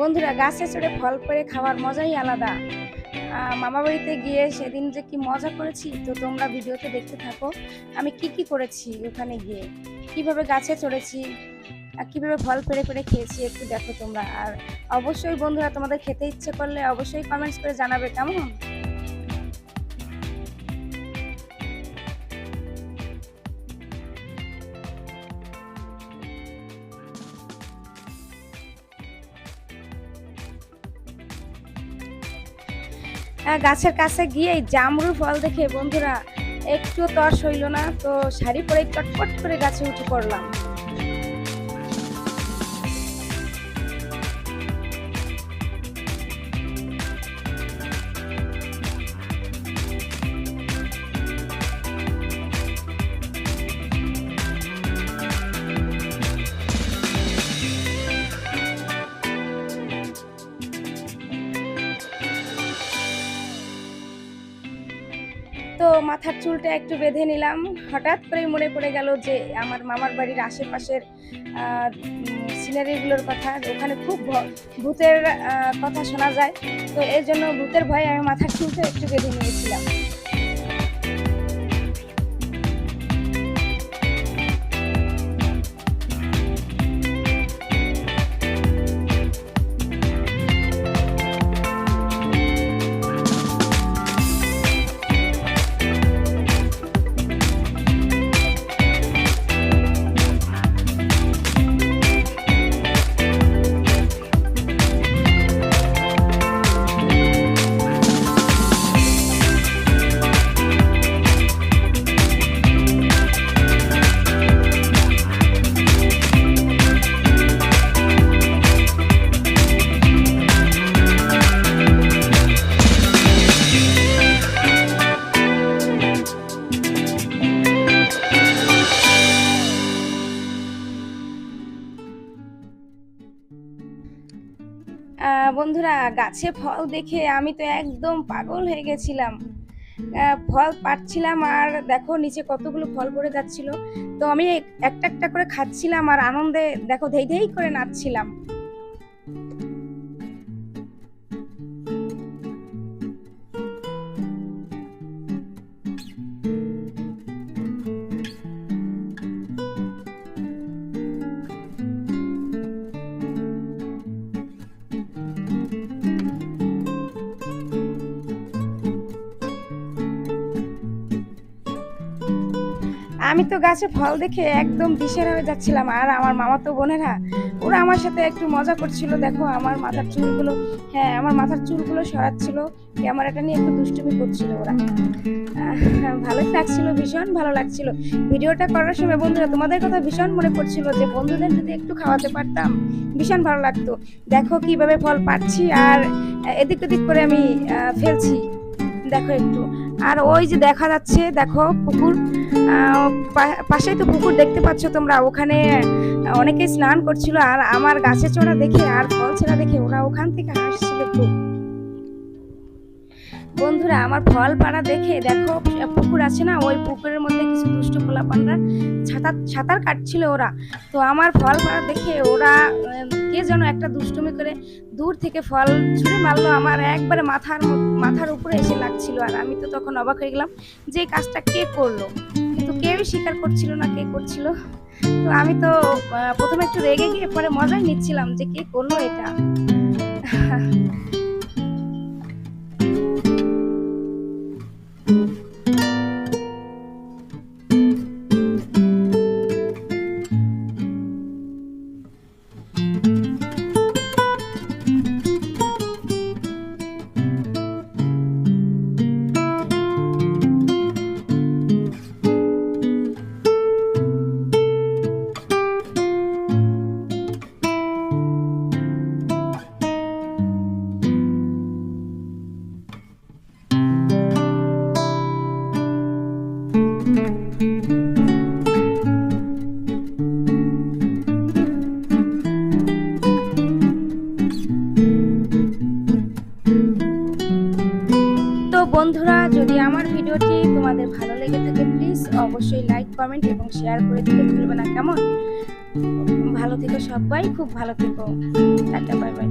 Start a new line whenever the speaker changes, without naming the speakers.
বন্ধুরা, গাছে চড়ে ফল পেড়ে খাওয়ার মজাই আলাদা। মামা বাড়িতে গিয়ে সেদিন যে কি মজা করেছি, তো তোমরা ভিডিওতে দেখতে থাকো। আমি কি কি করেছি ওখানে গিয়ে? কীভাবে গাছে চড়েছি, আর কীভাবে ফল পেড়ে পেড়ে খেয়েছি একটু দেখো তোমরা। আর অবশ্যই বন্ধুরা, তোমাদের খেতে ইচ্ছে করলে অবশ্যই কমেন্টস করে জানাবে, কেমন? গাছের কাছে গিয়ে জামরু ফল দেখে বন্ধুরা একটু তর সইল না, তো শাড়ি পরে চটপট করে গাছে উঠে পড়লাম। তো মাথার চুলটা একটু বেঁধে নিলাম। হঠাৎ করেই মনে পড়ে গেল যে আমার মামার বাড়ির আশেপাশের সিনারিগুলোর কথা ওখানে খুব ভূতের কথা শোনা যায়। তো এর জন্য ভূতের ভয়ে আমি মাথার চুলটা একটু বেঁধে নিয়েছিলাম। বন্ধুরা, গাছে ফল দেখে আমি তো একদম পাগল হয়ে গেছিলাম। ফল পাচ্ছিলাম আর দেখো নিচে কতগুলো ফল পড়ে যাচ্ছিল। তো আমি একটা একটা করে খাচ্ছিলাম আর আনন্দে, দেখো ধেই ধেই করে নাচছিলাম। আমি তো গাছে ফল দেখে একদম দিশেরা হয়ে যাচ্ছিলাম। আর আমার মামা তো বোনেরা, ওরা আমার সাথে একটু মজা করছিল। দেখো, আমার মাথার চুলগুলো হ্যাঁ আমার মাথার চুলগুলো সরাচ্ছিল। ক্যামেরাটা নিয়ে একটু দুষ্টুমি করছিল ওরা। ভালোই লাগছিল ভীষণ ভালো লাগছিল। ভিডিওটা করার সময়, বন্ধুরা, তোমাদের কথা ভীষণ মনে পড়ছিল যে, বন্ধুদের যদি একটু খাওয়াতে পারতাম, ভীষণ ভালো লাগতো। দেখো, কীভাবে ফল পাচ্ছি আর এদিক ওদিক করে আমি ফেলছি। দেখো একটু। আর ওই যে দেখা যাচ্ছে, দেখো পুকুর আহ, পা- পাশেই তো পুকুর দেখতে পাচ্ছ তোমরা। ওখানে অনেকে স্নান করছিল আর আমার গাছে চড়া দেখে আর ফল ছেড়া দেখে ওরা ওখান থেকে হাসছিল খুব। বন্ধুরা, আমার ফল পাড়া দেখে দেখো, পুকুর আছে না, ওই পুকুরের মধ্যে কিছু দুষ্ট পোলাপানরা সাঁতার সাঁতার কাটছিল ওরা। তো আমার ফল পাড়া দেখে ওরা কে যেন একটা দুষ্টুমি করে দূর থেকে ফল ছুঁড়ে মারলো। আমার একবারে মাথার মাথার উপরে এসে লাগছিল আর আমি তো তখন অবাক হয়ে গেলাম যে কাজটা কে করল। কিন্তু কেউই স্বীকার করছিল না কে করছিল। তো আমি তো প্রথমে একটু রেগে গিয়ে পরে মজাই নিচ্ছিলাম যে কে করল এটা। ভিডিওটি তোমাদের ভালো লেগে থাকে প্লিজ অবশ্যই লাইক কমেন্ট এবং শেয়ার করে দিতে ভুলবে না, কেমন? ভালো থেকো সবাই, খুব ভালো থেকো। Tata bye bye